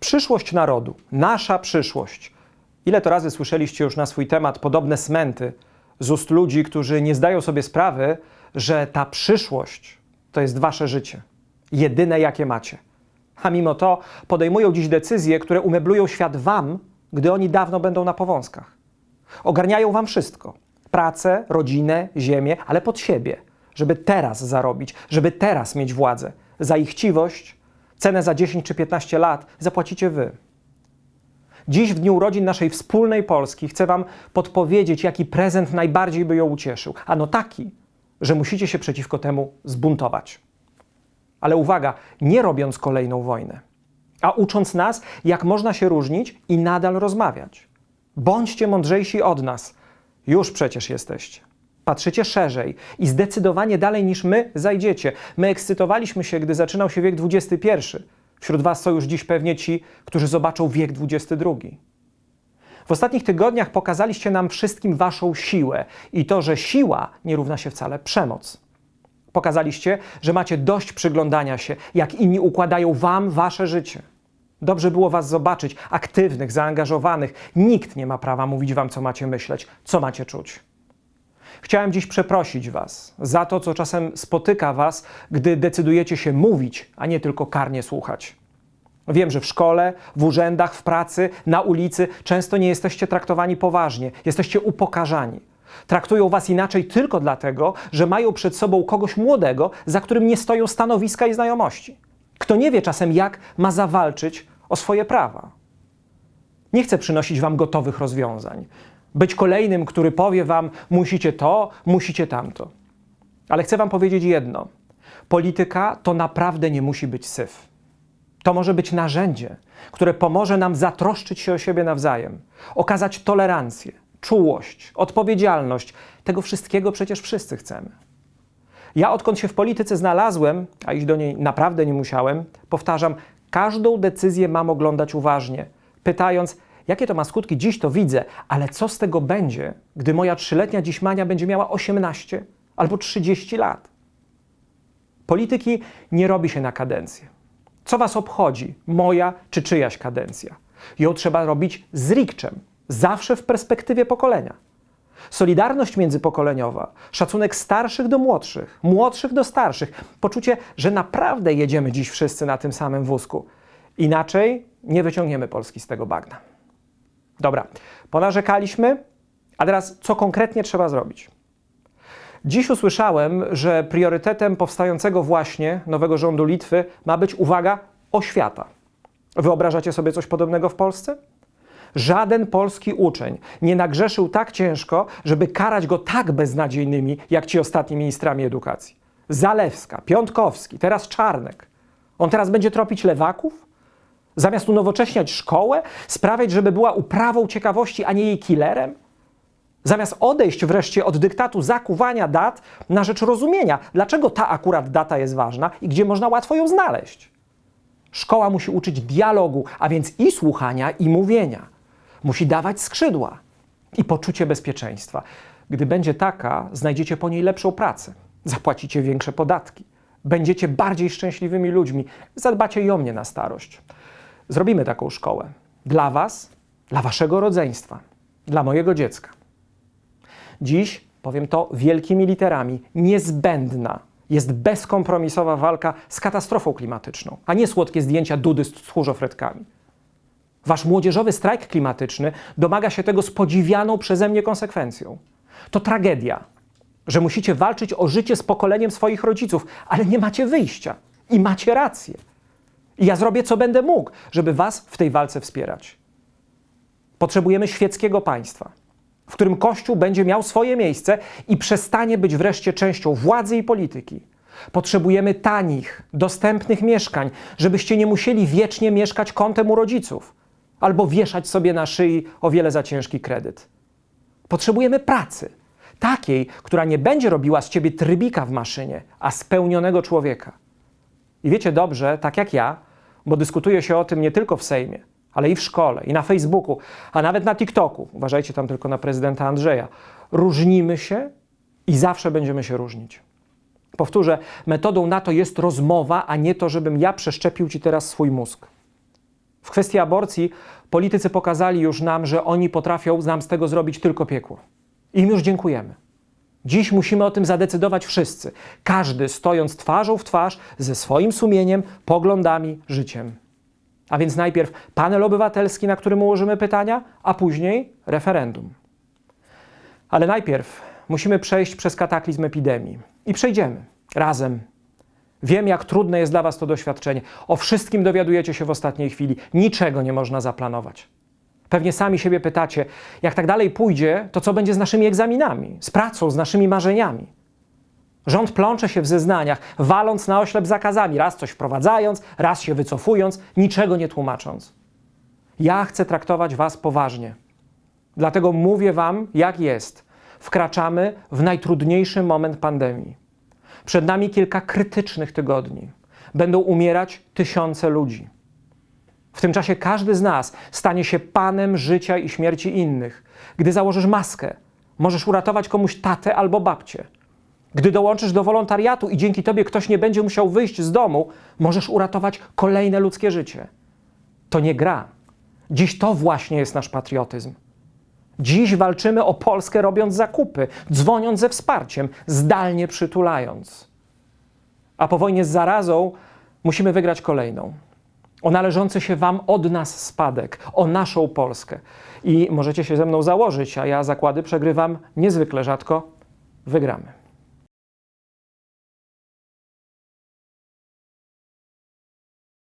Przyszłość narodu, nasza przyszłość. Ile to razy słyszeliście już na swój temat podobne smenty z ust ludzi, którzy nie zdają sobie sprawy, że ta przyszłość to jest wasze życie, jedyne jakie macie. A mimo to podejmują dziś decyzje, które umeblują świat wam, gdy oni dawno będą na powązkach. Ogarniają wam wszystko: pracę, rodzinę, ziemię, ale pod siebie, żeby teraz zarobić, żeby teraz mieć władzę. Za ich chciwość cenę za 10 czy 15 lat zapłacicie wy. Dziś, w dniu urodzin naszej wspólnej Polski, chcę Wam podpowiedzieć, jaki prezent najbardziej by ją ucieszył. Ano taki, że musicie się przeciwko temu zbuntować. Ale uwaga, nie robiąc kolejną wojnę, a ucząc nas, jak można się różnić i nadal rozmawiać. Bądźcie mądrzejsi od nas. Już przecież jesteście. Patrzycie szerzej i zdecydowanie dalej niż my zajdziecie. My ekscytowaliśmy się, gdy zaczynał się wiek XXI. Wśród Was są już dziś pewnie ci, którzy zobaczą wiek XXI. W ostatnich tygodniach pokazaliście nam wszystkim Waszą siłę i to, że siła nie równa się wcale przemoc. Pokazaliście, że macie dość przyglądania się, jak inni układają Wam Wasze życie. Dobrze było Was zobaczyć, aktywnych, zaangażowanych. Nikt nie ma prawa mówić Wam, co macie myśleć, co macie czuć. Chciałem dziś przeprosić Was za to, co czasem spotyka Was, gdy decydujecie się mówić, a nie tylko karnie słuchać. Wiem, że w szkole, w urzędach, w pracy, na ulicy często nie jesteście traktowani poważnie, jesteście upokarzani. Traktują Was inaczej tylko dlatego, że mają przed sobą kogoś młodego, za którym nie stoją stanowiska i znajomości. Kto nie wie czasem, jak ma zawalczyć o swoje prawa. Nie chcę przynosić Wam gotowych rozwiązań być kolejnym, który powie wam, musicie to, musicie tamto. Ale chcę wam powiedzieć jedno: polityka to naprawdę nie musi być syf. To może być narzędzie, które pomoże nam zatroszczyć się o siebie nawzajem, okazać tolerancję, czułość, odpowiedzialność. Tego wszystkiego przecież wszyscy chcemy. Ja odkąd się w polityce znalazłem, a iść do niej naprawdę nie musiałem, powtarzam, każdą decyzję mam oglądać uważnie, pytając, Jakie to ma skutki? Dziś to widzę, ale co z tego będzie, gdy moja trzyletnia dziś Mania będzie miała 18 albo 30 lat? Polityki nie robi się na kadencję. Co was obchodzi, moja czy czyjaś kadencja? Ją trzeba robić z rikczem, zawsze w perspektywie pokolenia. Solidarność międzypokoleniowa, szacunek starszych do młodszych, młodszych do starszych, poczucie, że naprawdę jedziemy dziś wszyscy na tym samym wózku. Inaczej nie wyciągniemy Polski z tego bagna. Dobra, ponarzekaliśmy, a teraz co konkretnie trzeba zrobić? Dziś usłyszałem, że priorytetem powstającego właśnie nowego rządu Litwy ma być, uwaga, oświata. Wyobrażacie sobie coś podobnego w Polsce? Żaden polski uczeń nie nagrzeszył tak ciężko, żeby karać go tak beznadziejnymi, jak ci ostatni ministrami edukacji. Zalewska, Piątkowski, teraz Czarnek. On teraz będzie tropić lewaków? Zamiast unowocześniać szkołę, sprawiać, żeby była uprawą ciekawości, a nie jej killerem? Zamiast odejść wreszcie od dyktatu zakuwania dat na rzecz rozumienia, dlaczego ta akurat data jest ważna i gdzie można łatwo ją znaleźć. Szkoła musi uczyć dialogu, a więc i słuchania, i mówienia. Musi dawać skrzydła i poczucie bezpieczeństwa. Gdy będzie taka, znajdziecie po niej lepszą pracę, zapłacicie większe podatki, będziecie bardziej szczęśliwymi ludźmi, zadbacie i o mnie na starość. Zrobimy taką szkołę dla Was, dla Waszego rodzeństwa, dla mojego dziecka. Dziś, powiem to wielkimi literami, niezbędna jest bezkompromisowa walka z katastrofą klimatyczną, a nie słodkie zdjęcia Dudy z tchórzofretkami. Wasz młodzieżowy strajk klimatyczny domaga się tego z podziwianą przeze mnie konsekwencją. To tragedia, że musicie walczyć o życie z pokoleniem swoich rodziców, ale nie macie wyjścia i macie rację. I ja zrobię, co będę mógł, żeby Was w tej walce wspierać. Potrzebujemy świeckiego państwa, w którym Kościół będzie miał swoje miejsce i przestanie być wreszcie częścią władzy i polityki. Potrzebujemy tanich, dostępnych mieszkań, żebyście nie musieli wiecznie mieszkać kątem u rodziców albo wieszać sobie na szyi o wiele za ciężki kredyt. Potrzebujemy pracy, takiej, która nie będzie robiła z ciebie trybika w maszynie, a spełnionego człowieka. I wiecie dobrze, tak jak ja, bo dyskutuje się o tym nie tylko w Sejmie, ale i w szkole, i na Facebooku, a nawet na TikToku. Uważajcie tam tylko na prezydenta Andrzeja. Różnimy się i zawsze będziemy się różnić. Powtórzę, metodą na to jest rozmowa, a nie to, żebym ja przeszczepił ci teraz swój mózg. W kwestii aborcji politycy pokazali już nam, że oni potrafią nam z tego zrobić tylko piekło. Im już dziękujemy. Dziś musimy o tym zadecydować wszyscy. Każdy stojąc twarzą w twarz ze swoim sumieniem, poglądami, życiem. A więc najpierw panel obywatelski, na którym ułożymy pytania, a później referendum. Ale najpierw musimy przejść przez kataklizm epidemii. I przejdziemy razem. Wiem, jak trudne jest dla Was to doświadczenie. O wszystkim dowiadujecie się w ostatniej chwili. Niczego nie można zaplanować. Pewnie sami siebie pytacie, jak tak dalej pójdzie, to co będzie z naszymi egzaminami, z pracą, z naszymi marzeniami? Rząd plącze się w zeznaniach, waląc na oślep zakazami, raz coś wprowadzając, raz się wycofując, niczego nie tłumacząc. Ja chcę traktować Was poważnie. Dlatego mówię Wam, jak jest. Wkraczamy w najtrudniejszy moment pandemii. Przed nami kilka krytycznych tygodni. Będą umierać tysiące ludzi. W tym czasie każdy z nas stanie się panem życia i śmierci innych. Gdy założysz maskę, możesz uratować komuś tatę albo babcię. Gdy dołączysz do wolontariatu i dzięki tobie ktoś nie będzie musiał wyjść z domu, możesz uratować kolejne ludzkie życie. To nie gra. Dziś to właśnie jest nasz patriotyzm. Dziś walczymy o Polskę, robiąc zakupy, dzwoniąc ze wsparciem, zdalnie przytulając. A po wojnie z zarazą musimy wygrać kolejną. O należący się Wam od nas spadek, o naszą Polskę. I możecie się ze mną założyć, a ja zakłady przegrywam niezwykle rzadko. Wygramy.